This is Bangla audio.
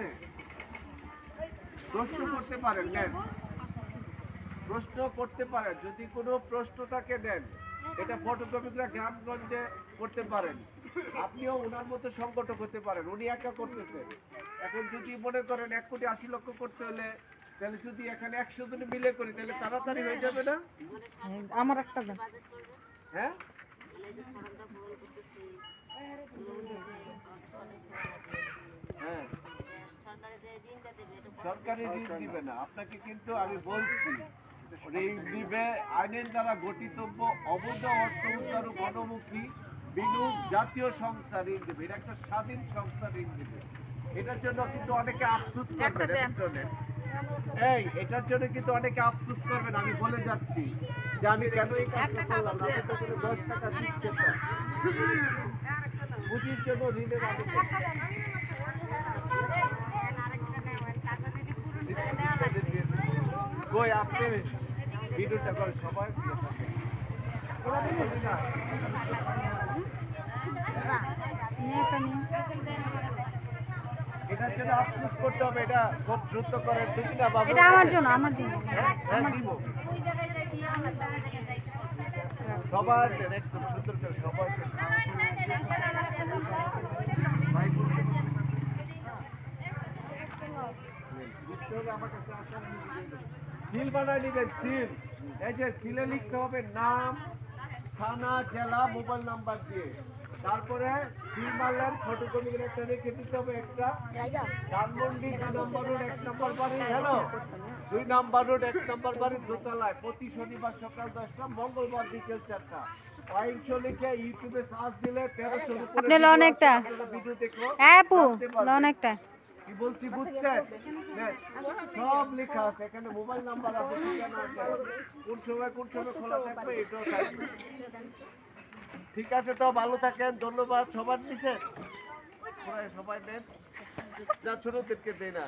আছে প্রশ্ন করতে পারেন নেন। প্রশ্ন করতে পারেন যদি কোনো প্রশ্নটাকে দেন এটা ফটোগ্রাফিকরা গ্রামগঞ্জে করতে পারেন। আপনিও ওনার মতো সংগঠক করতে পারেন উনি একা করতেছেন এখন যদি মনে করেন এক কোটি আশি লক্ষ করতে হলে তাহলে যদি এখানে একশো জন মিলে করি তাহলে তাড়াতাড়ি হয়ে যাবে না? আমার একটা হ্যাঁ? সরকারি ঋণ দিবে না। আপনাকে কিন্তু আমি বলছি ঋণ দিবে আইনের দ্বারা গঠিতব্য অবৈধ অর্থ উদ্ধার গণমুখী বিনিয়োগ জাতীয় সংস্থা ঋণ দেবে। এটা একটা স্বাধীন সংস্থা ঋণ দেবে। এটার জন্য কিন্তু অনেকে আফসোস করবেন এই এটার জন্য কিন্তু অনেকে আফসোস করবেন আমি বলে যাচ্ছি যে আমি কেন এই কাজটা করলাম? আমি তো কোনো দশ টাকা দিচ্ছে না। পুঁজির জন্য ঋণের আবেদন কই আপনি ভিডিওটা করে সবাই এটা আমার জন্য আমার জন্য হ্যাঁ, হ্যাঁ। সবার একটু সুন্দর করে সবার। সিল বানায় নিবেন সিল এই যে সিলে লিখতে হবে নাম থানা জেলা মোবাইল নাম্বার দিয়ে। তারপরে সিল মারলেন ফটোকপি একটা রেখে দিতে হবে একটা। ধানমন্ডি দুই নম্বর রোড এক নম্বর বাড়ি হ্যালো? দুই নম্বর রোড এক নম্বর বাড়ি দোতলায়। প্রতি শনিবার সকাল দশটা মঙ্গলবার বিকেল চারটা। আপনি লন একটা। জানতে পারবেন। লোন একটা। কি বলছি, বুঝছেন? সব লেখা আছে, এখানে মোবাইল নাম্বার আছে কোন সময় কোন সময় খোলা থাকবে, এটাও থাকবে ঠিক আছে তো, ভালো থাকেন, ধন্যবাদ, সবার নিচে সবাই দেন। যা ছোটদেরকে দেয় না।